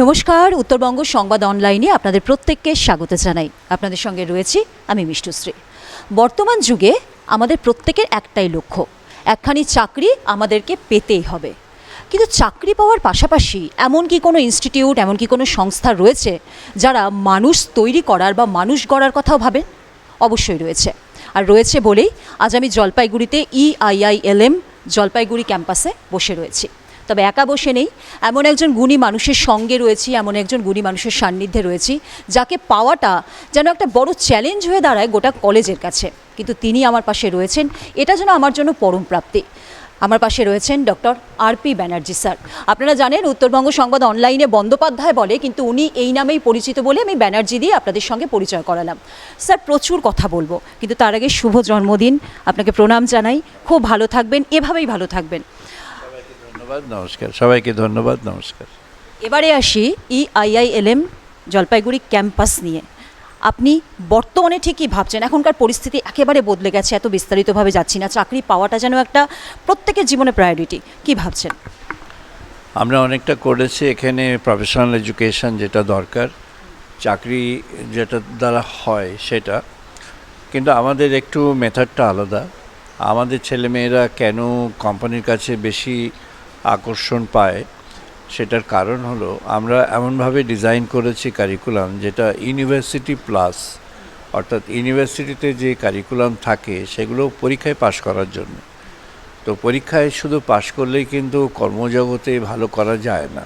নমস্কার, উত্তরবঙ্গ সংবাদ অনলাইনে আপনাদের প্রত্যেককে স্বাগত জানাই। আপনাদের সঙ্গে রয়েছি আমি মিষ্টুশ্রী বর্তমান যুগে আমাদের প্রত্যেকের একটাই লক্ষ্য, একখানি চাকরি আমাদেরকে পেতেই হবে। কিন্তু চাকরি পাওয়ার পাশাপাশি এমন কি কোনো ইনস্টিটিউট, এমন কি কোনো সংস্থা রয়েছে যারা মানুষ তৈরি করার বা মানুষ গড়ার কথাও ভাবেন অবশ্যই রয়েছে। আর রয়েছে বলেই আজ আমি জলপাইগুড়িতে E ইআইআইএলএম জলপাইগুড়ি ক্যাম্পাসে বসে রয়েছি। তবে একা বসে নেই। এমন একজন গুণী মানুষের সঙ্গে রয়েছি, এমন একজন গুণী মানুষের সান্নিধ্যে রয়েছি, যাকে পাওয়াটা যেন একটা বড় চ্যালেঞ্জ হয়ে দাঁড়ায় গোটা কলেজের কাছে। কিন্তু তিনি আমার পাশে রয়েছেন, এটা যেন আমার জন্য পরম প্রাপ্তি। আমার পাশে রয়েছেন ডক্টর আরপি ব্যানার্জি, স্যার। আপনারা জানেন, উত্তরবঙ্গ সংবাদ অনলাইনে বন্দ্যোপাধ্যায় বলে, কিন্তু উনি এই নামেই পরিচিত বলে আমি ব্যানার্জি দিয়ে আপনাদের সঙ্গে পরিচয় করালাম। স্যার, প্রচুর কথা বলব, কিন্তু তার আগে শুভ জন্মদিন। আপনাকে প্রণাম জানাই। খুব ভালো থাকবেন, এভাবেই ভালো থাকবেন। ধন্যবাদ নমস্কার। সবাইকে ধন্যবাদ নমস্কার। এবারে আসি E ইআইআইএলএম জলপাইগুড়ি ক্যাম্পাস নিয়ে। আপনি বর্তমানে ঠিকই ভাবছেন এখনকার পরিস্থিতি একেবারে বদলে গেছে এত বিস্তারিতভাবে যাচ্ছি না চাকরি পাওয়াটা যেন একটা প্রত্যেকের জীবনে প্রায়োরিটি কি ভাবছেন? আমরা অনেকটা করেছি এখানে প্রফেশনাল এডুকেশন যেটা দরকার চাকরি যেটা দ্বারা হয় সেটা কিন্তু আমাদের একটু মেথডটা আলাদা। আমাদের ছেলেমেয়েরা কেন কোম্পানির কাছে বেশি আকর্ষণ পায়, সেটার কারণ হলো আমরা এমনভাবে ডিজাইন করেছি কারিকুলাম যেটা ইউনিভার্সিটি প্লাস অর্থাৎ ইউনিভার্সিটিতে যে কারিকুলাম থাকে সেগুলো পরীক্ষায় পাশ করার জন্য। তো পরীক্ষায় শুধু পাশ করলেই কিন্তু কর্মজগতে ভালো করা যায় না।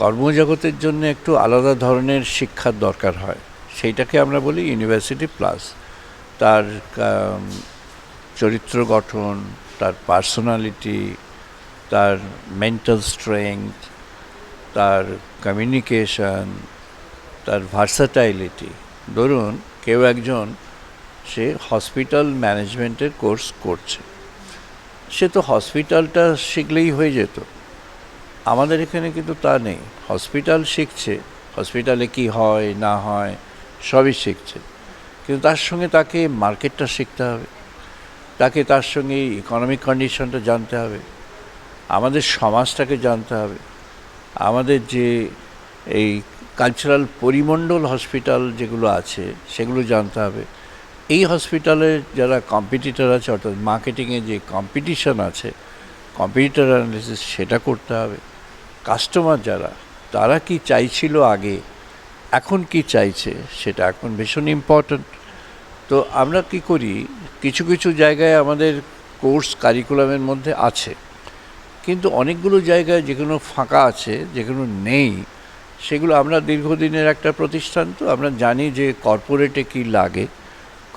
কর্মজগতের জন্য একটু আলাদা ধরনের শিক্ষার দরকার হয়, সেইটাকে আমরা বলি ইউনিভার্সিটি প্লাস তার চরিত্র গঠন, তার পার্সোনালিটি তার মেন্টাল স্ট্রেংথ তার কমিউনিকেশন তার ভার্সাটাইলিটি ধরুন, কেউ একজন, সে হসপিটাল ম্যানেজমেন্টের কোর্স করছে। সে তো হসপিটালটা শিখলেই হয়ে যেত। আমাদের এখানে কিন্তু তা নেই। হসপিটাল শিখছে হসপিটালে কি হয়, না হয়, সবই শিখছে। কিন্তু তার সঙ্গে তাকে মার্কেটটা শিখতে হবে। তাকে তার সঙ্গে ইকোনমিক কন্ডিশনটা জানতে হবে। আমাদের সমাজটাকে জানতে হবে। আমাদের যে এই কালচারাল পরিমণ্ডল হসপিটাল যেগুলো আছে, সেগুলো জানতে হবে। এই হসপিটালে যারা কম্পিটিটার আছে, অর্থাৎ মার্কেটিংয়ে যে কম্পিটিশন আছে কম্পিটিটার অ্যানালিসিস সেটা করতে হবে। কাস্টমার যারা, তারা কি চাইছিল আগে, এখন কি চাইছে, সেটা এখন ভীষণ ইম্পর্ট্যান্ট তো আমরা কি করি, কিছু কিছু জায়গায় আমাদের কোর্স কারিকুলামের মধ্যে আছে। কিন্তু অনেকগুলো জায়গায় যেগুলো ফাঁকা আছে, যেগুলো নেই, সেগুলো আমরা দীর্ঘদিনের একটা প্রতিষ্ঠান তো, আমরা জানি যে কর্পোরেটে কি লাগে,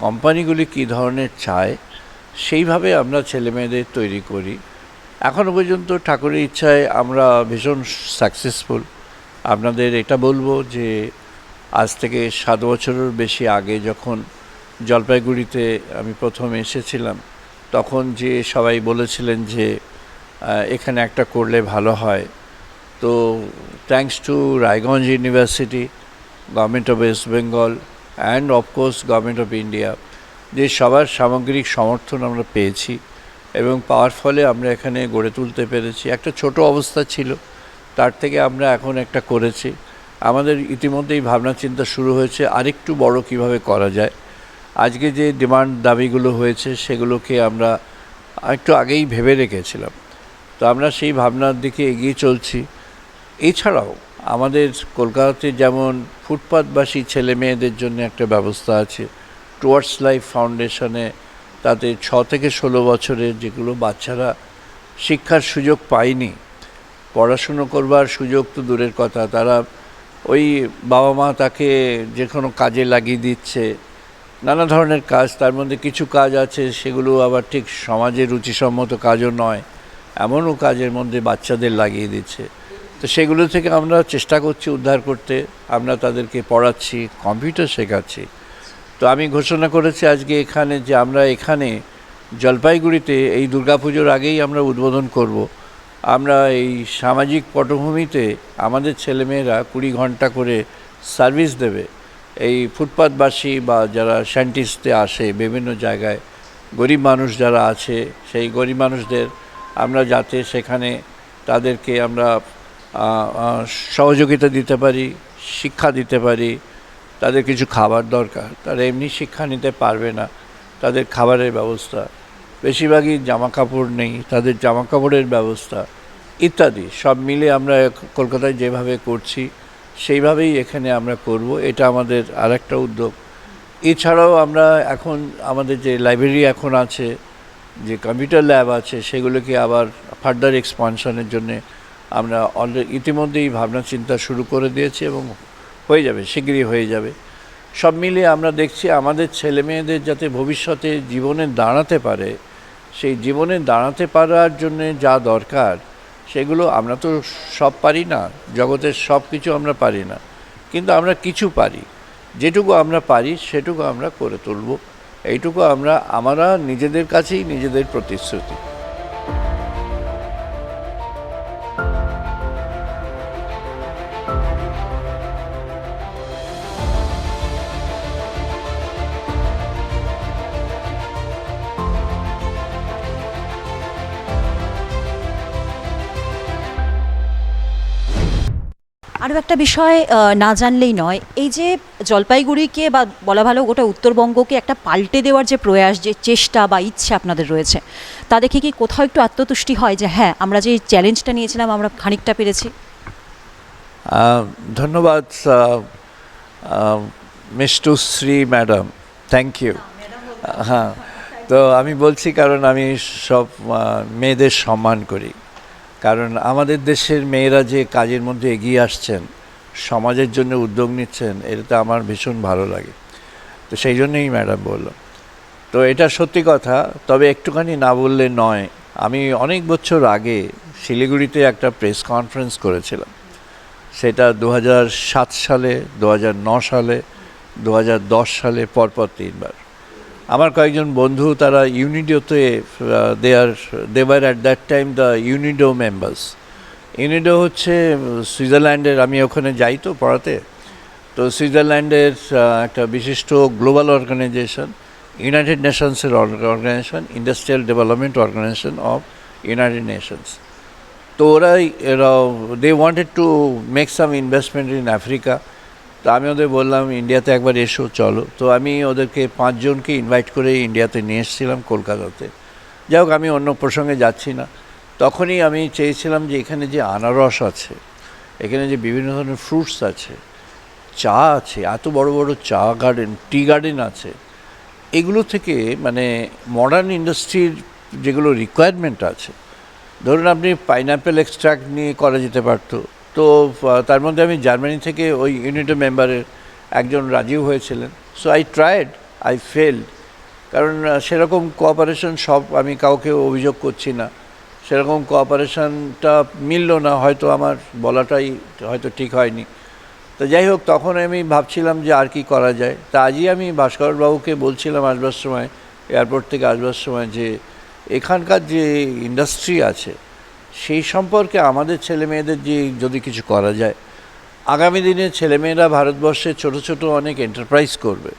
কোম্পানিগুলি কী ধরনের চায়, সেইভাবে আমরা ছেলেমেয়েদের তৈরি করি। এখনও পর্যন্ত ঠাকুরের ইচ্ছায় আমরা ভীষণ সাকসেসফুল আপনাদের এটা বলব যে, আজ থেকে সাত বছরের বেশি আগে যখন জলপাইগুড়িতে আমি প্রথম এসেছিলাম, তখন যে সবাই বলেছিলেন যে এখানে একটা করলে ভালো হয়। তো thanks to Raiganj university government of West Bengal and of course government of India যে সবার সামগ্রিক সমর্থন আমরা পেয়েছি এবং পাওয়ার ফলে আমরা এখানে গড়ে তুলতে পেরেছি। একটা ছোট অবস্থা ছিল, তার থেকে আমরা এখন একটা করেছি। আমাদের ইতিমধ্যেই ভাবনা চিন্তা শুরু হয়েছে আরেকটু বড় কীভাবে করা যায়। আজকে যে ডিমান্ড দাবিগুলো হয়েছে সেগুলোকে আমরা একটু আগেই ভেবে রেখেছিলাম। তো আমরা সেই ভাবনার দিকে এগিয়ে চলছি। এছাড়াও আমাদের কলকাতাতে যেমন ফুটপাতবাসী ছেলে মেয়েদের জন্য একটা ব্যবস্থা আছে। টুয়ার্ডস লাইফ ফাউন্ডেশনে তাতে ছ থেকে ষোলো বছরের যেগুলো বাচ্চারা শিক্ষার সুযোগ পায়নি, পড়াশুনো করবার সুযোগ তো দূরের কথা, তারা ওই বাবা মা তাকে যে কোনো কাজে লাগিয়ে দিচ্ছে, নানা ধরনের কাজ, তার মধ্যে কিছু কাজ আছে, সেগুলো আবার ঠিক সমাজের রুচিসম্মত কাজও নয়। এমনও কাজের মধ্যে বাচ্চাদের লাগিয়ে দিচ্ছে। তো সেগুলো থেকে আমরা চেষ্টা করছি উদ্ধার করতে, আমরা তাদেরকে পড়াচ্ছি, কম্পিউটার শেখাচ্ছি। তো আমি ঘোষণা করেছি আজকে এখানে যে আমরা এখানে জলপাইগুড়িতে এই দুর্গাপুজোর আগেই আমরা উদ্বোধন করব। আমরা এই সামাজিক পটভূমিতে আমাদের ছেলেমেয়েরা কুড়ি ঘণ্টা করে সার্ভিস দেবে। এই ফুটপাতবাসী বা যারা সায়েন্টিস্টে আসে বিভিন্ন জায়গায়, গরিব মানুষ যারা আছে, সেই গরিব মানুষদের আমরা যাতে সেখানে তাদেরকে আমরা সহযোগিতা দিতে পারি, শিক্ষা দিতে পারি, তাদের কিছু খাবার দরকার। তারা এমনি শিক্ষা নিতে পারবে না, তাদের খাবারের ব্যবস্থা। বেশিরভাগই জামা কাপড় নেই, তাদের জামা কাপড়ের ব্যবস্থা, ইত্যাদি। সব মিলে আমরা কলকাতায় যেভাবে করছি, সেইভাবেই এখানে আমরা করব। এটা আমাদের আরেকটা উদ্যোগ। এছাড়াও আমরা এখন, আমাদের যে লাইব্রেরি এখন আছে যে কম্পিউটার ল্যাব আছে, সেগুলোকে আবার ফার্দার এক্সপানশনের জন্য আমরা অলরেডি ইতিমধ্যেই ভাবনা চিন্তা শুরু করে দিয়েছি এবং হয়ে যাবে শীঘ্রই হয়ে যাবে। সব মিলিয়ে আমরা দেখছি আমাদের ছেলে মেয়েদের যাতে ভবিষ্যতে জীবনে দাঁড়াতে পারে, সেই জীবনে দাঁড়াতে পারার জন্য যা দরকার, সেগুলো আমরা তো সব পারি না, জগতের সব কিছু আমরা পারি না। কিন্তু আমরা কিছু পারি, যেটুকু আমরা পারি, সেটুকু আমরা করে তুলব। এইটুকু আমরা আমরা নিজেদের কাছেই নিজেদের প্রতিশ্রুতি। আরও একটা বিষয় না জানলেই নয়। এই যে জলপাইগুড়িকে বা বলা ভালো গোটা উত্তরবঙ্গকে একটা পাল্টে দেওয়ার যে প্রয়াস যে চেষ্টা বা ইচ্ছে আপনাদের রয়েছে তা দেখে কি কোথাও একটু আত্মতুষ্টি হয় যে হ্যাঁ আমরা যে চ্যালেঞ্জটা নিয়েছিলাম আমরা খানিকটা পেরেছি? ধন্যবাদ মিষ্টুশ্রী ম্যাডাম। থ্যাংক ইউ হ্যাঁ তো আমি বলছি কারণ আমি সব মেয়েদের সম্মান করি। কারণ আমাদের দেশের মেয়েরা যে কাজের মধ্যে এগিয়ে আসছেন, সমাজের জন্য উদ্যোগ নিচ্ছেন, এটা তো আমার ভীষণ ভালো লাগে। তো সেই জন্যই ম্যাডাম বলল। তো এটা সত্যি কথা, তবে একটুখানি না বললে নয়, আমি অনেক বছর আগে শিলিগুড়িতে একটা প্রেস কনফারেন্স করেছিলাম। সেটা দু সালে দু সালে দু হাজার দশ সালে, পরপর তিনবার। আমার কয়েকজন বন্ধু, তারা ইউনিডোতে they are there at that time the UNIDO members UNIDO হচ্ছে, সুইজারল্যান্ডের, আমি ওখানে যাই তো পড়াতে। তো সুইজারল্যান্ডের একটা বিশিষ্ট global organization, United নেশনসের organization, industrial development organization of united nations. তো এরা they wanted to make some investment in Africa তো আমি ওদের বললাম, ইন্ডিয়াতে একবার এসো, চলো। তো আমি ওদেরকে পাঁচজনকে ইনভাইট করে ইন্ডিয়াতে নিয়ে এসেছিলাম কলকাতাতে। যাই হোক, আমি অন্য প্রসঙ্গে যাচ্ছি না। তখনই আমি চেয়েছিলাম যে এখানে যে আনারস আছে, এখানে যে বিভিন্ন ধরনের ফ্রুটস আছে, চা আছে, এত বড় বড় চা গার্ডেন টি গার্ডেন আছে, এগুলো থেকে মানে মডার্ন ইন্ডাস্ট্রির যেগুলো রিকোয়ারমেন্ট আছে, ধরুন আপনি পাইনাপেল এক্সট্রাক্ট নিয়ে করা যেতে পারতো তো তার মধ্যে আমি জার্মানি থেকে ওই ইউনিটের মেম্বারের একজন রাজিও হয়েছিলেন। So I tried I fail কারণ সেরকম কোঅপারেশন সব আমি কাউকে অভিযোগ করছি না। সেরকম কোঅপারেশনটা মিলল না, হয়তো আমার বলাটাই হয়তো ঠিক হয়নি। তো যাই হোক, তখন আমি ভাবছিলাম যে আর কি করা যায়। তা আজই আমি ভাস্করবাবুকে বলছিলাম আসবার সময় এয়ারপোর্ট থেকে আসবার সময় যে, এখানকার যে ইন্ডাস্ট্রি আছে সেই সম্পর্কে আমাদের ছেলে মেয়েদের যে যদি কিছু করা যায়, আগামী দিনে ছেলেমেয়েরা ভারতবর্ষে ছোট ছোট অনেক এন্টারপ্রাইজ করবে।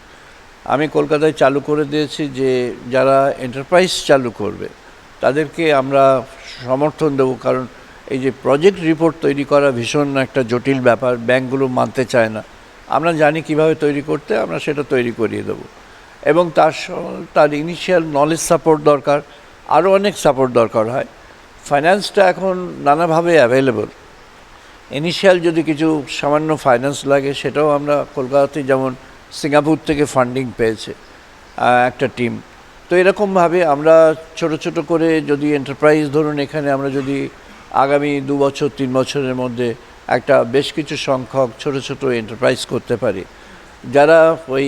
আমি কলকাতায় চালু করে দিয়েছি যে যারা এন্টারপ্রাইজ চালু করবে, তাদেরকে আমরা সমর্থন দেবো। কারণ এই যে প্রজেক্ট রিপোর্ট তৈরি করা ভীষণ একটা জটিল ব্যাপার, ব্যাংকগুলো মানতে চায় না। আমরা জানি কীভাবে তৈরি করতে, আমরা সেটা তৈরি করিয়ে দেবো। এবং তার তার ইনিশিয়াল নলেজ সাপোর্ট দরকার, আরও অনেক সাপোর্ট দরকার হয়। ফাইন্যান্সটা এখন নানাভাবে অ্যাভেলেবল ইনিশিয়াল যদি কিছু সামান্য ফাইন্যান্স লাগে, সেটাও আমরা কলকাতাতে যেমন সিঙ্গাপুর থেকে ফান্ডিং পেয়েছে একটা টিম তো এরকমভাবে আমরা ছোট ছোট করে যদি এন্টারপ্রাইজ ধরুন, এখানে আমরা যদি আগামী দু বছর, তিন বছরের মধ্যে একটা বেশ কিছু সংখ্যক ছোট ছোট এন্টারপ্রাইজ করতে পারি। যারা ওই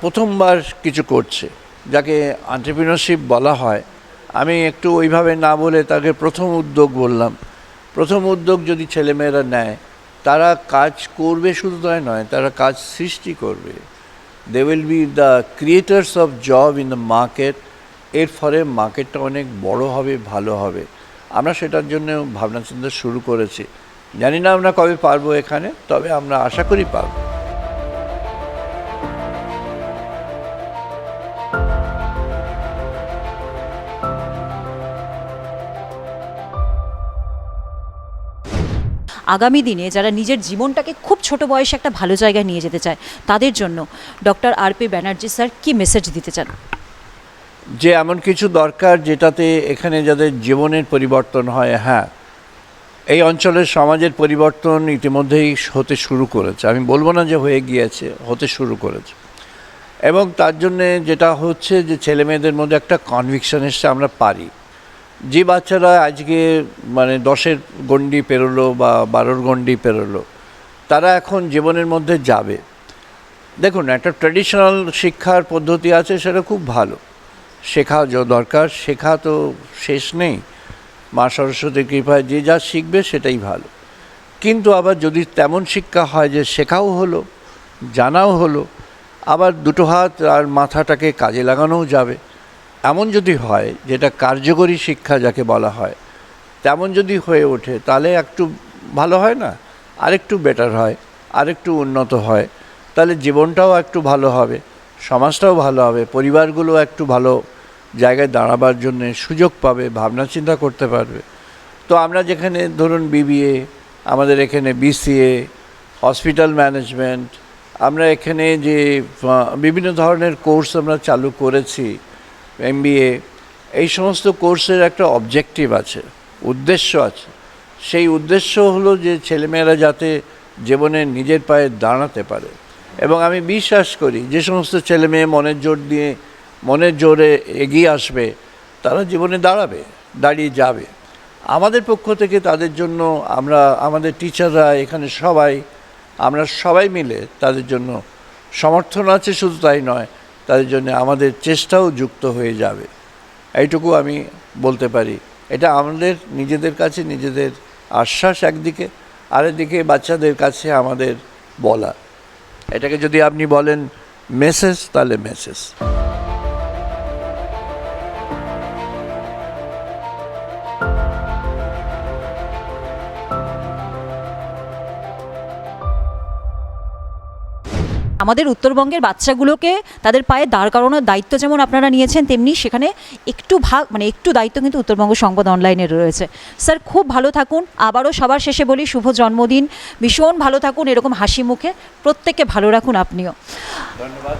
প্রথমবার কিছু করছে, যাকে আন্টারপ্রিনারশিপ বলা হয় আমি একটু ওইভাবে না বলে তাকে প্রথম উদ্যোগ বললাম। প্রথম উদ্যোগ যদি ছেলেমেয়েরা নেয়, তারা কাজ করবে শুধু তাই নয়, তারা কাজ সৃষ্টি করবে। They will be the creators of job in the market এর ফলে মার্কেটটা অনেক বড় হবে, ভালো হবে। আমরা সেটার জন্য ভাবনা চিন্তা শুরু করেছি। জানি না আমরা কবে পারব এখানে, তবে আমরা আশা করি পারব। আগামী দিনে যারা নিজের জীবনটাকে খুব ছোট বয়সে একটা ভালো জায়গায় নিয়ে যেতে চায়, তাদের জন্য doctor R P Banerjee sir কি মেসেজ দিতে চান? যে এমন কিছু দরকার যেটাতে এখানে যাদের জীবনের পরিবর্তন হয় হ্যাঁ এই অঞ্চলের সমাজের পরিবর্তন ইতিমধ্যেই হতে শুরু করেছে। আমি বলব না যে হয়ে গিয়েছে, হতে শুরু করেছে। এবং তার জন্যে যেটা হচ্ছে যে ছেলে মেয়েদের মধ্যে একটা কনভিকশন এসছে, আমরা পারি। যে বাচ্চারা আজকে মানে দশের গণ্ডি পেরোলো বা বারোর গণ্ডি পেরোলো, তারা এখন জীবনের মধ্যে যাবে। দেখুন, একটা ট্র্যাডিশনাল শিক্ষার পদ্ধতি আছে, সেটা খুব ভালো। শেখা যা দরকার, শেখা তো শেষ নেই। মা সরস্বতীর কৃপায় যে যা শিখবে সেটাই ভালো। কিন্তু আবার যদি তেমন শিক্ষা হয় যে শেখাও হলো, জানাও হলো, আবার দুটো হাত আর মাথাটাকে কাজে লাগানোও যাবে এমন যদি হয়, যেটা কার্যকরী শিক্ষা যাকে বলা হয়, তেমন যদি হয়ে ওঠে, তাহলে একটু ভালো হয় না? আরেকটু বেটার হয়, আরেকটু উন্নত হয়, তাহলে জীবনটাও একটু ভালো হবে, সমাজটাও ভালো হবে, পরিবারগুলো একটু ভালো জায়গায় দাঁড়াবার জন্য সুযোগ পাবে, ভাবনা চিন্তা করতে পারবে। তো আমরা যেখানে ধরুন বিবিএ আমাদের এখানে বিসিএ হসপিটাল ম্যানেজমেন্ট আমরা এখানে যে বিভিন্ন ধরনের কোর্স আমরা চালু করেছি এমবিএ এই সমস্ত কোর্সের একটা অবজেক্টিভ আছে, উদ্দেশ্য আছে। সেই উদ্দেশ্য হলো যে ছেলেমেয়েরা যাতে জীবনে নিজের পায়ে দাঁড়াতে পারে। এবং আমি বিশ্বাস করি, যে সমস্ত ছেলে মেয়ে মনের জোর দিয়ে, মনের জোরে এগিয়ে আসবে, তারা জীবনে দাঁড়াবে, দাঁড়িয়ে যাবে। আমাদের পক্ষ থেকে তাদের জন্য আমরা, আমাদের টিচাররা এখানে সবাই, আমরা সবাই মিলে তাদের জন্য সমর্থন আছে, শুধু তাই নয় তাদের জন্য আমাদের চেষ্টাও যুক্ত হয়ে যাবে। এইটুকু আমি বলতে পারি। এটা আমাদের, নিজেদের কাছে, নিজেদের আশ্বাস একদিকে, আরেকদিকে বাচ্চাদের কাছে আমাদের বলা এটাকে যদি আপনি বলেন, মেসেজ, তাহলে মেসেজ। আমাদের উত্তরবঙ্গের বাচ্চাগুলোকে তাদের পায়ে দাঁড় করানোর দায়িত্ব যেমন আপনারা নিয়েছেন, তেমনি সেখানে একটু ভাগ মানে একটু দায়িত্ব কিন্তু উত্তরবঙ্গ সংবাদ অনলাইনে রয়েছে। স্যার, খুব ভালো থাকুন। আবারও সবার শেষে বলি, শুভ জন্মদিন। ভীষণ ভালো থাকুন, এরকম হাসি মুখে। প্রত্যেককে ভালো রাখুন আপনিও। ধন্যবাদ।